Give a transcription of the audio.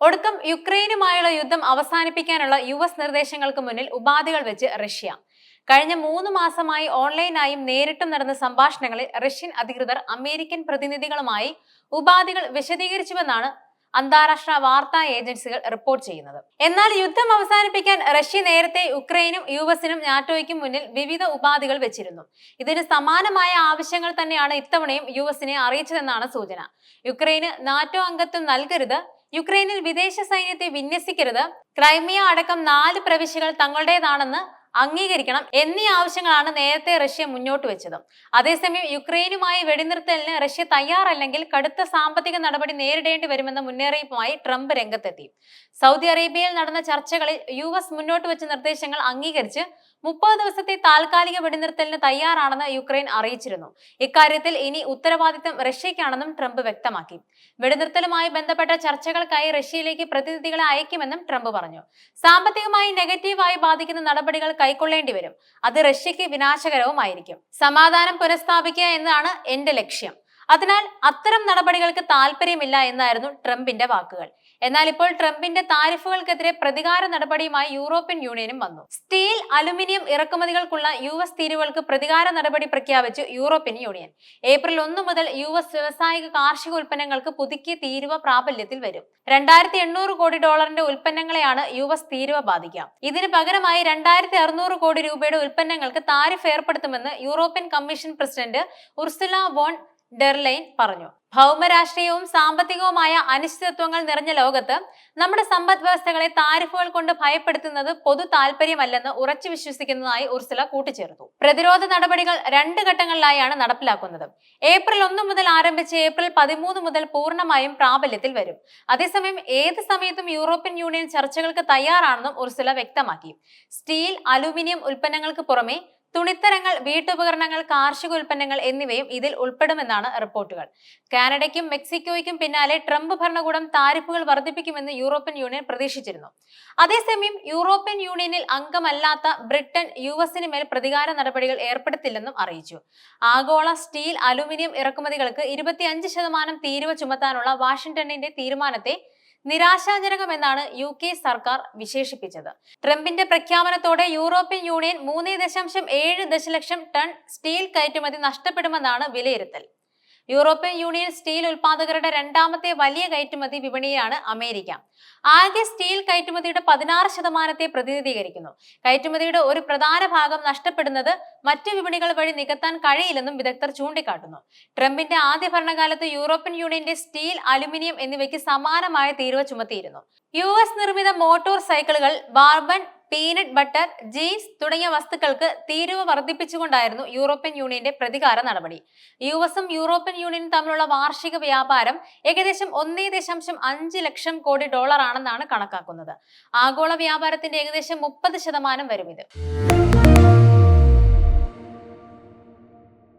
ഒടുക്കം യുക്രൈനുമായുള്ള യുദ്ധം അവസാനിപ്പിക്കാനുള്ള യു എസ് നിർദ്ദേശങ്ങൾക്ക് മുന്നിൽ ഉപാധികൾ വെച്ച് റഷ്യ. കഴിഞ്ഞ മൂന്ന് മാസമായി ഓൺലൈനായും നേരിട്ടും നടന്ന സംഭാഷണങ്ങളിൽ റഷ്യൻ അധികൃതർ അമേരിക്കൻ പ്രതിനിധികളുമായി ഉപാധികൾ വിശദീകരിച്ചുവെന്നാണ് അന്താരാഷ്ട്ര വാർത്താ ഏജൻസികൾ റിപ്പോർട്ട് ചെയ്യുന്നത്. എന്നാൽ യുദ്ധം അവസാനിപ്പിക്കാൻ റഷ്യ നേരത്തെ യുക്രൈനും യു എസിനും നാറ്റോയ്ക്കും മുന്നിൽ വിവിധ ഉപാധികൾ വെച്ചിരുന്നു. ഇതിന് സമാനമായ ആവശ്യങ്ങൾ തന്നെയാണ് ഇത്തവണയും യു എസിനെ അറിയിച്ചതെന്നാണ് സൂചന. യുക്രൈന് നാറ്റോ അംഗത്വം നൽകരുത് യുക്രൈനിൽ വിദേശ സൈന്യത്തെ വിന്യസിക്കരുത്. ക്രൈമിയ അടക്കം നാല് പ്രവിശ്യകൾ തങ്ങളുടേതാണെന്ന് അംഗീകരിക്കണം എന്നീ ആവശ്യങ്ങളാണ് നേരത്തെ റഷ്യ മുന്നോട്ട് വെച്ചത്. അതേസമയം യുക്രൈനുമായി വെടിനിർത്തലിന് റഷ്യ തയ്യാറല്ലെങ്കിൽ കടുത്ത സാമ്പത്തിക നടപടി നേരിടേണ്ടി വരുമെന്ന മുന്നറിയിപ്പുമായി ട്രംപ് രംഗത്തെത്തി. സൗദി അറേബ്യയിൽ നടന്ന ചർച്ചകളിൽ യു മുന്നോട്ട് വെച്ച നിർദ്ദേശങ്ങൾ അംഗീകരിച്ച് മുപ്പത് ദിവസത്തെ താൽക്കാലിക വെടിനിർത്തലിന് തയ്യാറാണെന്ന് യുക്രൈൻ അറിയിച്ചിരുന്നു. ഇക്കാര്യത്തിൽ ഇനി ഉത്തരവാദിത്തം റഷ്യയ്ക്കാണെന്നും ട്രംപ് വ്യക്തമാക്കി. വെടിനിർത്തലുമായി ബന്ധപ്പെട്ട ചർച്ചകൾക്കായി റഷ്യയിലേക്ക് പ്രതിനിധികളെ അയക്കുമെന്നും ട്രംപ് പറഞ്ഞു. സാമ്പത്തികമായി നെഗറ്റീവായി ബാധിക്കുന്ന നടപടികൾ കൈക്കൊള്ളേണ്ടി വരും. അത് റഷ്യക്ക് വിനാശകരവുമായിരിക്കും. സമാധാനം പുനഃസ്ഥാപിക്കുക എന്നതാണ് എന്റെ ലക്ഷ്യം. അതിനാൽ അത്തരം നടപടികൾക്ക് താല്പര്യമില്ല എന്നായിരുന്നു ട്രംപിന്റെ വാക്കുകൾ. എന്നാൽ ഇപ്പോൾ ട്രംപിന്റെ താരിഫുകൾക്കെതിരെ പ്രതികാര നടപടിയുമായി യൂറോപ്യൻ യൂണിയനും വന്നു. സ്റ്റീൽ അലുമിനിയം ഇറക്കുമതികൾക്കുള്ള യു എസ് തീരുവകൾക്ക് പ്രതികാര നടപടി പ്രഖ്യാപിച്ചു യൂറോപ്യൻ യൂണിയൻ. ഏപ്രിൽ ഒന്ന് മുതൽ യു എസ് വ്യവസായിക കാർഷിക ഉൽപ്പന്നങ്ങൾക്ക് പുതുക്കിയ തീരുവ പ്രാബല്യത്തിൽ വരും. രണ്ടായിരത്തി എണ്ണൂറ് കോടി ഡോളറിന്റെ ഉൽപ്പന്നങ്ങളെയാണ് യു എസ് തീരുവ ബാധിക്കുക. ഇതിന് പകരമായി രണ്ടായിരത്തി അറുന്നൂറ് കോടി രൂപയുടെ ഉൽപ്പന്നങ്ങൾക്ക് താരിഫ് ഏർപ്പെടുത്തുമെന്ന് European commission president Ursula von der Leyen പറഞ്ഞു. ഭൗമരാഷ്ട്രീയവും സാമ്പത്തികവുമായ അനിശ്ചിതത്വങ്ങൾ നിറഞ്ഞ ലോകത്ത് നമ്മുടെ സമ്പദ് വ്യവസ്ഥകളെ താരിഫുകൾ കൊണ്ട് ഭയപ്പെടുത്തുന്നത് പൊതു താല്പര്യമല്ലെന്ന് ഉറച്ചു വിശ്വസിക്കുന്നതായി ഉർസുല കൂട്ടിച്ചേർത്തു. പ്രതിരോധ നടപടികൾ രണ്ട് ഘട്ടങ്ങളിലായാണ് നടപ്പിലാക്കുന്നത്. ഏപ്രിൽ ഒന്ന് മുതൽ ആരംഭിച്ച് ഏപ്രിൽ പതിമൂന്ന് മുതൽ പൂർണമായും പ്രാബല്യത്തിൽ വരും. അതേസമയം ഏത് സമയത്തും യൂറോപ്യൻ യൂണിയൻ ചർച്ചകൾക്ക് തയ്യാറാണെന്നും ഉർസുല വ്യക്തമാക്കി. സ്റ്റീൽ അലൂമിനിയം ഉൽപ്പന്നങ്ങൾക്ക് പുറമെ തുണിത്തരങ്ങൾ വീട്ടുപകരണങ്ങൾ കാർഷിക ഉൽപ്പന്നങ്ങൾ എന്നിവയും ഇതിൽ ഉൾപ്പെടുമെന്നാണ് റിപ്പോർട്ടുകൾ. കാനഡയ്ക്കും മെക്സിക്കോയ്ക്കും പിന്നാലെ ട്രംപ് ഭരണകൂടം താരിഫുകൾ വർദ്ധിപ്പിക്കുമെന്ന് യൂറോപ്യൻ യൂണിയൻ പ്രതീക്ഷിച്ചിരുന്നു. അതേസമയം യൂറോപ്യൻ യൂണിയനിൽ അംഗമല്ലാത്ത ബ്രിട്ടൻ യു എസിന് മേൽ പ്രതികാര നടപടികൾ ഏർപ്പെടുത്തില്ലെന്നും അറിയിച്ചു. ആഗോള സ്റ്റീൽ അലുമിനിയം ഇറക്കുമതികൾക്ക് ഇരുപത്തിയഞ്ച് ശതമാനം തീരുവ ചുമത്താനുള്ള വാഷിംഗ്ടണിന്റെ തീരുമാനത്തെ നിരാശാജനകമെന്നാണ് യു കെ സർക്കാർ വിശേഷിപ്പിച്ചത്. ട്രംപിന്റെ പ്രഖ്യാപനത്തോടെ യൂറോപ്യൻ യൂണിയൻ മൂന്ന് ദശാംശം ഏഴ് ദശലക്ഷം ടൺ സ്റ്റീൽ കയറ്റുമതി നഷ്ടപ്പെടുമെന്നാണ് വിലയിരുത്തൽ. യൂറോപ്യൻ യൂണിയൻ സ്റ്റീൽ ഉൽപാദകരുടെ രണ്ടാമത്തെ വലിയ കയറ്റുമതി വിപണിയാണ് അമേരിക്ക. ആകെ സ്റ്റീൽ കയറ്റുമതിയുടെ പതിനാറ് ശതമാനത്തെ പ്രതിനിധീകരിക്കുന്നു. കയറ്റുമതിയുടെ ഒരു പ്രധാന ഭാഗം നഷ്ടപ്പെടുന്നത് മറ്റു വിപണികൾ വഴി നികത്താൻ കഴിയില്ലെന്നും വിദഗ്ധർ ചൂണ്ടിക്കാട്ടുന്നു. ട്രംപിന്റെ ആദ്യ ഭരണകാലത്ത് യൂറോപ്യൻ യൂണിയന്റെ സ്റ്റീൽ അലുമിനിയം എന്നിവയ്ക്ക് സമാനമായ തീരുവ ചുമത്തിയിരുന്നു. യു എസ് നിർമ്മിത മോട്ടോർ സൈക്കിളുകൾ ബാർബൺ പീനട്ട് ബട്ടർ ജീൻസ് തുടങ്ങിയ വസ്തുക്കൾക്ക് തീരുവ വർദ്ധിപ്പിച്ചുകൊണ്ടായിരുന്നു യൂറോപ്യൻ യൂണിയന്റെ പ്രതികാര നടപടി. യു എസും യൂറോപ്യൻ യൂണിയനും തമ്മിലുള്ള വാർഷിക വ്യാപാരം ഏകദേശം ഒന്നേ ദശാംശം അഞ്ച് ലക്ഷം കോടി ഡോളർ ആണെന്നാണ് കണക്കാക്കുന്നത്. ആഗോള വ്യാപാരത്തിന്റെ ഏകദേശം മുപ്പത് ശതമാനം വരും ഇത്.